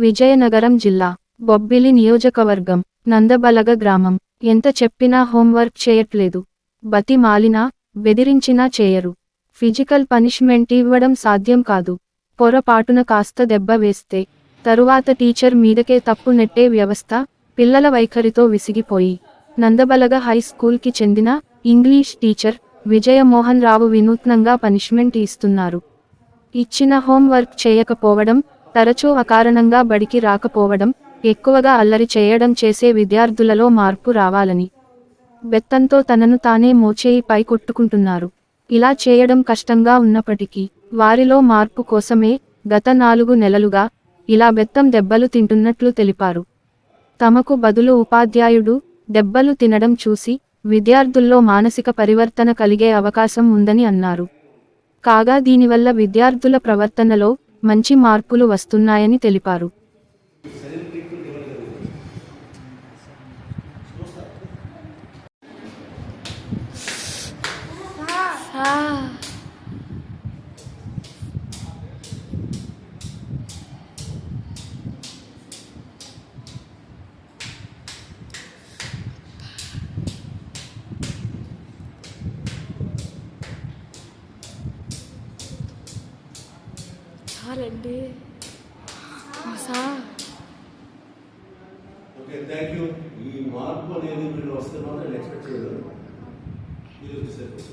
విజయనగరం జిల్లా బొబ్బిలి నియోజకవర్గం నందబలగ గ్రామం. ఎంత చెప్పినా హోంవర్క్ చేయట్లేదు. బతి మాలినా బెదిరించినా చేయరు. ఫిజికల్ పనిష్మెంట్ ఇవ్వడం సాధ్యం కాదు. పొరపాటున కాస్త దెబ్బ వేస్తే తరువాత టీచర్ మీదకే తప్పు నెట్టే వ్యవస్థ పిల్లల వైఖరితో విసిగిపోయి. నందబలగ హై స్కూల్కి చెందిన ఇంగ్లీష్ టీచర్ విజయమోహన్ రావు వినూత్నంగా పనిష్మెంట్ ఇస్తున్నారు. ఇచ్చిన హోంవర్క్ చేయకపోవడం తరచూ అకారణంగా బడికి రాకపోవడం ఎక్కువగా అల్లరి చేయడం చేసే విద్యార్థులలో మార్పు రావాలని బెత్తంతో తనను తానే మోచేయిపై కొట్టుకుంటున్నారు. ఇలా చేయడం కష్టంగా ఉన్నప్పటికీ వారిలో మార్పు కోసమే గత నాలుగు నెలలుగా ఇలా బెత్తం దెబ్బలు తింటున్నట్లు తెలిపారు. తమకు బదులు ఉపాధ్యాయుడు దెబ్బలు తినడం చూసి విద్యార్థుల్లో మానసిక పరివర్తన కలిగే అవకాశం ఉందని అన్నారు. కాగా దీనివల్ల విద్యార్థుల ప్రవర్తనలో మంచి మార్పులు వస్తున్నాయని తెలిపారు. చాలండి. ఓకే థ్యాంక్ యూ ఈ మార్పు అనేది మీరు వస్తే మాత్రం ఎక్స్పెక్ట్ చేయలేదు. మీరు వచ్చేసరికి